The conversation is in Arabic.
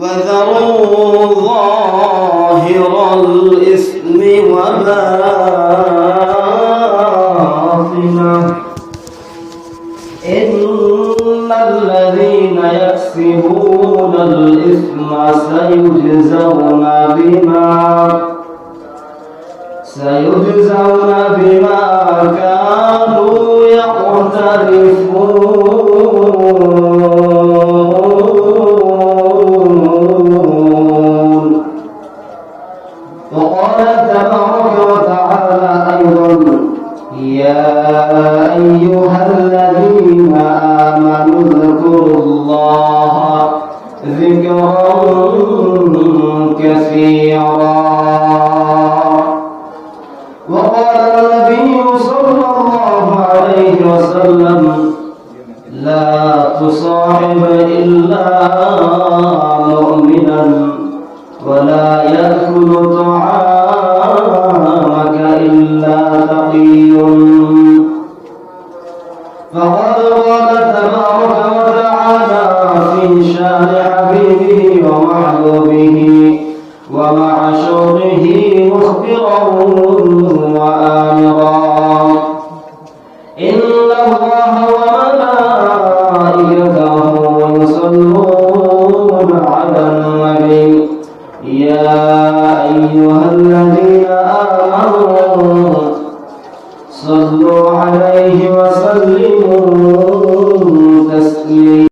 وذروا ظاهر الإثم وباطنه إن الذين يكسبون الإثم سيجزون بما سيجزون بما كانوا يقترفون. وقال تبارك وتعالى أيضا يا أيها الذين آمنوا اذكروا الله ذكرا كثيرا. وقال النبي صلى الله عليه وسلم لا تصاحب إلا ولا يأكل طعامك إلا تقي فقد قال تبارك وتعالى في شان حبيبه ومحبوبه ومعشوره مخبرا وآمرا. إن الله وملائكته يصلون على النبي. يا أيها الذين آمنوا